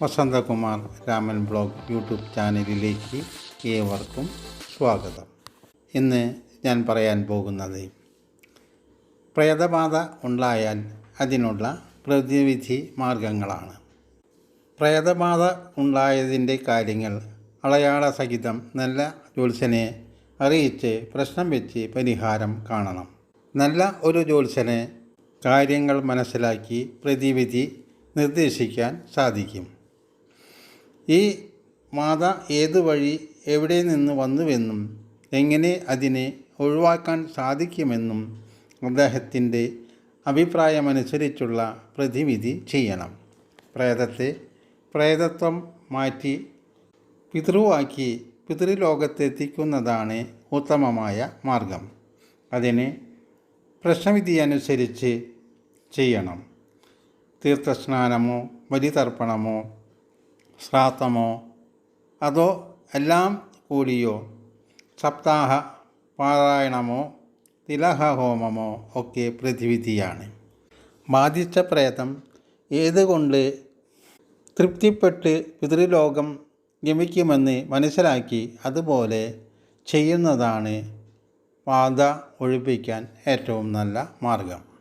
Vasanthakumar Raman blog YouTube ചാനലിലേക്ക് ഏവർക്കും സ്വാഗതം. ഇന്ന് ഞാൻ പറയാൻ പോകുന്നത് പ്രേതബാധ ഉണ്ടായാൽ അതിനുള്ള പ്രതിവിധി മാർഗങ്ങളാണ്. പ്രേതബാധ ഉണ്ടായതിന്റെ കാര്യങ്ങൾ അളയാള സഹിതം നല്ല ജ്യോത്സ്യനെ അറിയിച്ച് പ്രശ്നം വെച്ച് പരിഹാരം കാണണം. നല്ല ഒരു ജ്യോത്സ്യന് കാര്യങ്ങൾ മനസ്സിലാക്കി പ്രതിവിധി നിർദ്ദേശിക്കാൻ സാധിക്കും. ഈ മാത ഏത് വഴി എവിടെ നിന്ന് വന്നുവെന്നും എങ്ങനെ അതിനെ ഒഴിവാക്കാൻ സാധിക്കുമെന്നും അദ്ദേഹത്തിന്റെ അഭിപ്രായമനുസരിച്ചുള്ള പ്രതിവിധി ചെയ്യണം. പ്രേതത്തെ പ്രേതത്വം മാറ്റി പിതൃവാക്കി പിതൃലോകത്തെത്തിക്കുന്നതാണ് ഉത്തമമായ മാർഗം. അതിന് പ്രശ്നവിധി അനുസരിച്ച് ചെയ്യണം. തീർത്ഥസ്നാനമോ ബലിതർപ്പണമോ ശ്രാദ്ധമോ? അതോ എല്ലാം കൂടിയോ? സപ്താഹ പാരായണമോ? തിലഹ ഹോമമോ ഒക്കെ പ്രതിവിധിയാണ്. ബാധിച്ച പ്രേതം ഏതുകൊണ്ട് തൃപ്തിപ്പെട്ട് പിതൃലോകം ഗമിക്കുമെന്ന് മനസ്സിലാക്കി അതുപോലെ ചെയ്യുന്നതാണ് ബാധ ഒഴിപ്പിക്കാൻ ഏറ്റവും നല്ല മാർഗം.